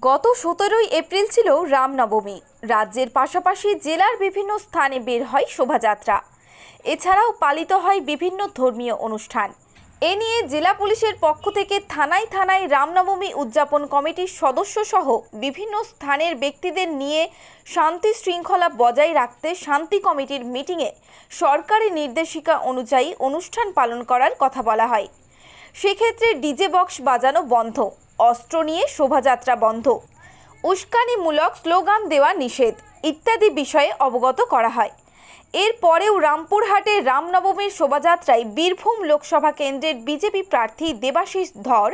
গত সতেরোই এপ্রিল ছিল রামনবমী। রাজ্যের পাশাপাশি জেলার বিভিন্ন স্থানে বের হয় শোভাযাত্রা। এছাড়াও পালিত হয় বিভিন্ন ধর্মীয় অনুষ্ঠান। এ নিয়ে জেলা পুলিশের পক্ষ থেকে থানায় থানায় রামনবমী উদযাপন কমিটির সদস্য সহ বিভিন্ন স্থানের ব্যক্তিদের নিয়ে শান্তি শৃঙ্খলা বজায় রাখতে শান্তি কমিটির মিটিংয়ে সরকারি নির্দেশিকা অনুযায়ী অনুষ্ঠান পালন করার কথা বলা হয়। সেক্ষেত্রে ডিজে বক্স বাজানো বন্ধ। অস্ত্র নিয়ে শোভাযাত্রা বন্ধ। উস্কানিমূলক স্লোগান দেওয়া নিষেধ ইত্যাদি বিষয়ে অবগত করা হয়। এরপরেও রামপুরহাটে রামনবমীর শোভাযাত্রায় বীরভূম লোকসভা কেন্দ্রের বিজেপি প্রার্থী দেবাশিস ধর,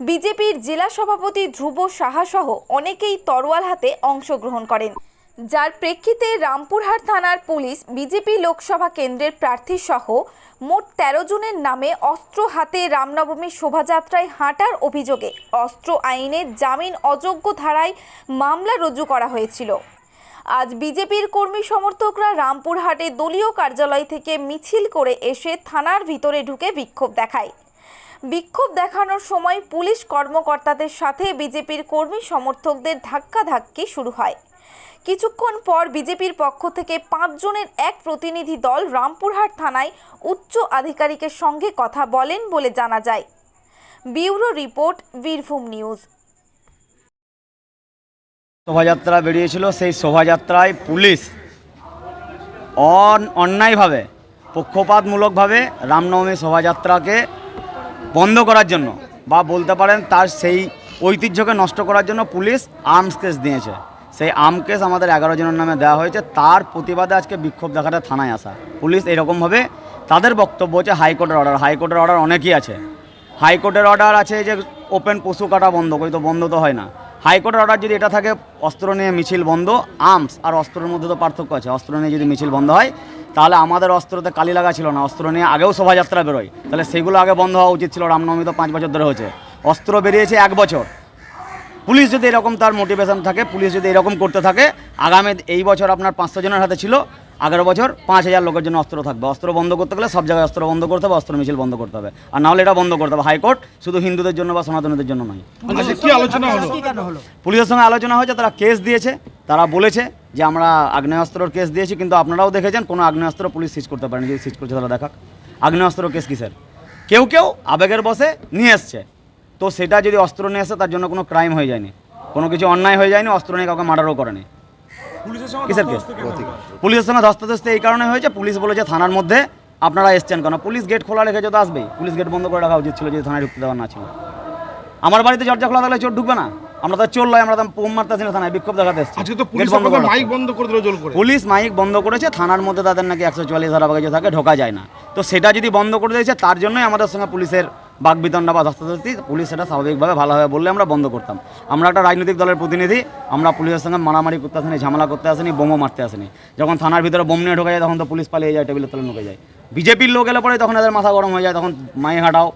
বিজেপির জেলা সভাপতি ধ্রুব সাহাসহ অনেকেই তরোয়াল হাতে অংশগ্রহণ করেন। যার প্রেক্ষিতে রামপুরহাট থানার পুলিশ বিজেপি লোকসভা কেন্দ্রের প্রার্থী সহ মোট তেরো জনের নামে অস্ত্র হাতে রামনবমী শোভাযাত্রায় হাঁটার অভিযোগে অস্ত্র আইনে জামিন অযোগ্য ধারায় মামলা রুজু করা হয়েছিল। আজ বিজেপির কর্মী সমর্থকরা রামপুরহাটে দলীয় কার্যালয় থেকে মিছিল করে এসে থানার ভিতরে ঢুকে বিক্ষোভ দেখায়। বিক্ষোভ দেখানোর সময় পুলিশ কর্মকর্তাদের সাথে বিজেপির কর্মী সমর্থকদের ধাক্কাধাক্কি শুরু হয়। কিছুক্ষণ পর বিজেপির পক্ষ থেকে পাঁচজনের এক প্রতিনিধি দল রামপুরহাট থানায় উচ্চ আধিকারিকের সঙ্গে কথা বলেন বলে জানা যায়। Bureau report, Birbhum news. শোভাযাত্রা বেরিয়েছিল, সেই শোভাযাত্রায় পুলিশ অন অন্যায়ভাবে, পক্ষপাতমূলকভাবে রামনবমী শোভাযাত্রাকে বন্ধ করার জন্য বা বলতে পারেন তার সেই ঐতিহ্যকে নষ্ট করার জন্য পুলিশ আর্মস কেস দিয়েছে। সেই আর্ম কেস আমাদের এগারো জনের নামে দেওয়া হয়েছে। তার প্রতিবাদে আজকে বিক্ষোভ দেখাতে থানায় আসা। পুলিশ এরকমভাবে তাদের বক্তব্য হচ্ছে হাইকোর্টের অর্ডার। হাইকোর্টের অর্ডার অনেকই আছে। হাইকোর্টের অর্ডার আছে যে ওপেন পশু কাটা বন্ধ, কই তো বন্ধ তো হয় না। হাইকোর্টের অর্ডার যদি এটা থাকে, অস্ত্র নিয়ে মিছিল বন্ধ আর্মস আর অস্ত্রের মধ্যে তো পার্থক্য আছে। অস্ত্র নিয়ে যদি মিছিল বন্ধ হয়, তাহলে আমাদের অস্ত্রতে কালি লাগা ছিল না। অস্ত্র নিয়ে আগেও শোভাযাত্রা বেরোয়। তাহলে সেগুলো আগে বন্ধ হওয়া উচিত ছিল। রামনবমী তো পাঁচ বছর ধরে হয়েছে। অস্ত্র বেরিয়েছে এক বছর। পুলিশ যদি এরকম তার মোটিভেশন থাকে পুলিশ যদি এরকম করতে থাকে আগামী এই বছর আপনার পাঁচশো জনের হাতে ছিল আগের বছর পাঁচ হাজার লোকের জন্য অস্ত্র থাকবে। অস্ত্র বন্ধ করতে গেলে সব জায়গায় অস্ত্র বন্ধ করতে হবে অস্ত্র মিছিল বন্ধ করতে হবে। আর নাহলে এটা বন্ধ করতে হবে। হাইকোর্ট শুধু হিন্দুদের জন্য বা সনাতনীদের জন্য নয়। আচ্ছা কি পুলিশের সঙ্গে আলোচনা হয়েছে তারা কেস দিয়েছে তারা বলেছে যে আমরা আগ্নেয়াস্ত্রর কেস দিয়েছি কিন্তু আপনারাও দেখেছেন কোনো আগ্নেয়াস্ত্র পুলিশ সিজ করতে পারেনি। যদি সিজ করছে তারা দেখাক। আগ্নেয়াস্ত্র কেস কিসের? কেউ কেউ আবেগের বসে নিয়ে এসছে। তো সেটা যদি অস্ত্র নিয়ে আসে তার জন্য কোনো ক্রাইম হয়ে যায়নি। কোনো কিছু অন্যায় হয়ে যায়নি অস্ত্র নিয়ে কাউকে মার্ডারও করেনি। কিসের কেস পুলিশের সঙ্গে ধস্তাধস্তি এই কারণে হয়েছে পুলিশ বলেছে থানার মধ্যে আপনারা এসছেন কেন? পুলিশ গেট খোলা রেখে তো আসবেই। পুলিশ গেট বন্ধ করে রাখা উচিত ছিল যদি থানায় ঢুকতে দেওয়া না ছিল। আমার বাড়িতে দরজা খোলা থাকলে চোর ঢুকবে না। আমরা তো চোর লয় আমরা তো পোম মারতেছি না থানায় বিক্ষোভ দেখাতে এসছি। আজকে তো পুলিশ মাইক বন্ধ করে দিল জল করে। পুলিশ মাইক বন্ধ করেছে থানার মধ্যে তাদের নাকি একশো চুয়াল্লিশ ধারা বাগিয়ে থাকে ঢোকা যায় না। তো সেটা যদি বন্ধ করে দিয়েছে তার জন্যই আমাদের সঙ্গে পুলিশের বাগবিতণ্ডা বা ধস্তাধস্তি পুলিশ সেটা স্বাভাবিকভাবে ভালোভাবে বললে আমরা বন্ধ করতাম। আমরা একটা রাজনৈতিক দলের প্রতিনিধি আমরা পুলিশের সঙ্গে মারামারি করতে আসেনি ঝামেলা করতে আসিনি বোমও মারতে আসেনি। যখন থানার ভিতরে বোম নিয়ে ঢোকা যায় তখন তো পুলিশ পালিয়ে যায় টেবিলের তলে ঢুকে যায়। বিজেপির লোক এলে পরে তখন এদের মাথা গরম হয়ে যায় তখন মায়ে হাঁটাও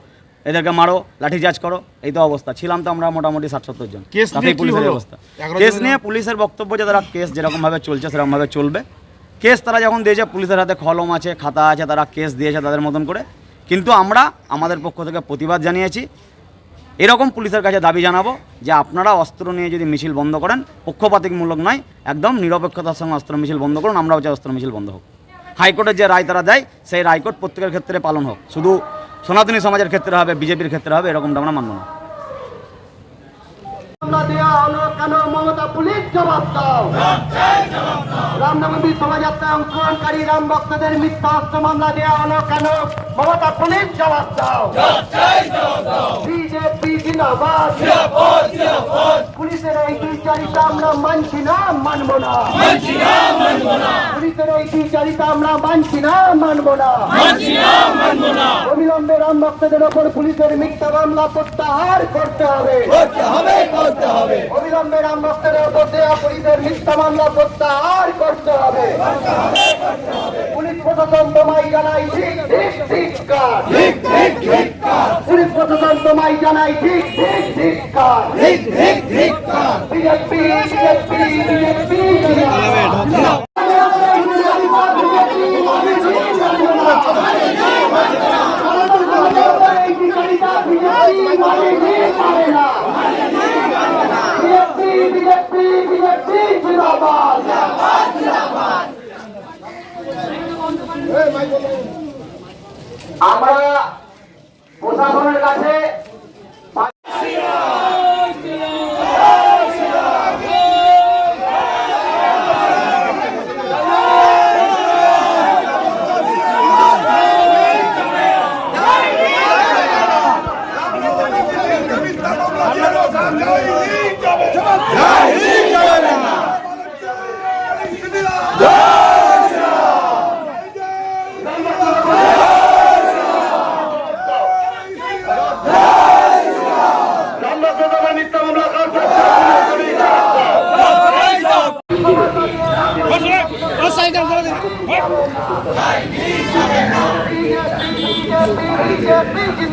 এদেরকে মারো লাঠিচার্জ করো এই তো অবস্থা। ছিলাম তো আমরা মোটামুটি ষাট সত্তর জন। পুলিশের অবস্থা। কেস নিয়ে পুলিশের বক্তব্য যে তারা কেস যেরকমভাবে চলছে সেরকমভাবে চলবে। কেস তারা যখন দিয়েছে পুলিশের হাতে কলম আছে খাতা আছে তারা কেস দিয়েছে তাদের মতন করে। কিন্তু আমরা আমাদের পক্ষ থেকে প্রতিবাদ জানিয়েছি। এরকম পুলিশের কাছে দাবি জানাব যে আপনারা অস্ত্র নিয়ে যদি মিছিল বন্ধ করেন পক্ষপাতিকমূলক নয়, একদম নিরপেক্ষতার সঙ্গে অস্ত্র মিছিল বন্ধ করুন, আমরাও চাই অস্ত্র মিছিল বন্ধ হোক। হাইকোর্টের যে রায় তারা দেয়, সেই রায়কোর্ট প্রত্যেকের ক্ষেত্রে পালন হোক। শুধু সনাতনী সমাজের ক্ষেত্রে হবে, বিজেপির ক্ষেত্রে হবে, এরকমটা আমরা মানব না। দেওয়া হলো কেন মমতা পুলিশ জবাব দাও। রামনবমী শোভাযাত্রায় অংশগ্রহণকারী রাম ভক্তদের মিথ্যা অস্ত্র মামলা দেওয়া হলো কেন মমতা পুলিশ জবাব দাও। বিজেপি জিন্দাবাদ। এই বিচারিতা আমরা মানছি না মানবো না। পুলিশের এই বিচারিতা আমরা মানছি না মানবো না। অবিলম্বে রাম ভক্তদের ওপর পুলিশের মিথ্যা মামলা প্রত্যাহার করতে হবে। অবিলম্বে রাম ভক্তদের ওপর দেওয়া পুলিশের মিথ্যা মামলা প্রত্যাহার করতে হবে। পুলিশ প্রশাসন তোমায় জানাই জানাই ঠিক ঠিক ঠিক কার ঠিক ঠিক ঠিক কার বিজেপি বিজেপি বিজেপি আমরা প্রশাসনের কাছে Hallelujah!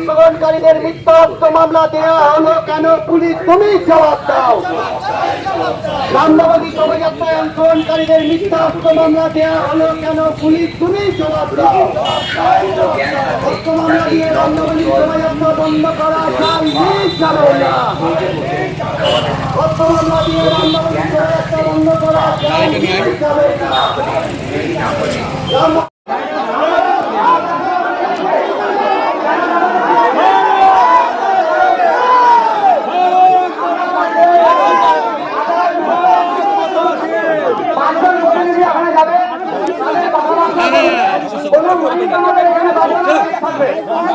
অংশগ্রহণকারীদের মিথ্যাত্ম মামলা দেওয়া হলো কেন? পুলিশ, তুমি জবাব দাও। রামদাবাদী শোভাযাত্রায় অংশগ্রহণকারীদের মিথ্যাত্ম মামলা দেওয়া হলো কেন? পুলিশ, তুমি জবাব দাও। বন্ধ করা রাম- পাঁচজন প্রতিনিধি ওখানে যাবে তাদের কথাবার্তা হবে। কোনো মুসলিম আমাদের এখানে পাঁচজন থাকবে। পাঁচজন মহিলা।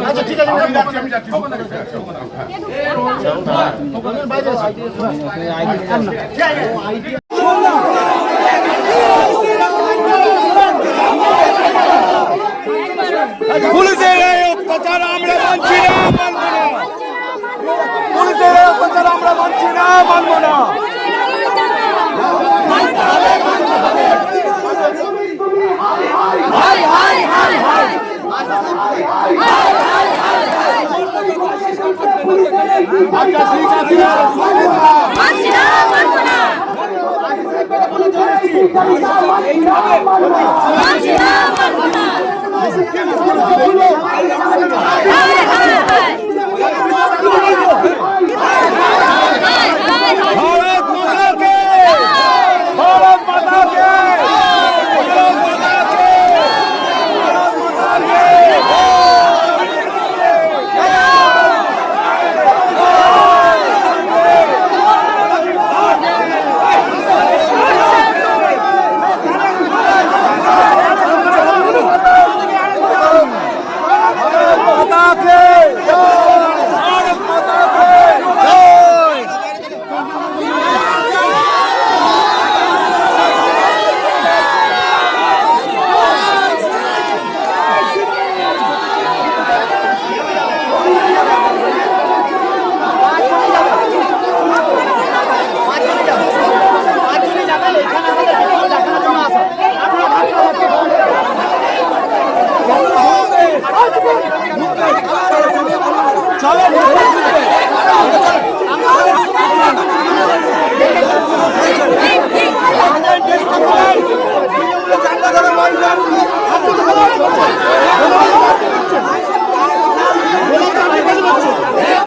আচ্ছা ঠিক আছে আমি যাচ্ছি আমি যাচ্ছি পুলিশের এই অত্যাচার আমরা মানছি না মানব না পুলিশের অত্যাচার আমরা মানছি না মানব না আচ্ছা ঠিক আছে মানছি না মানবো না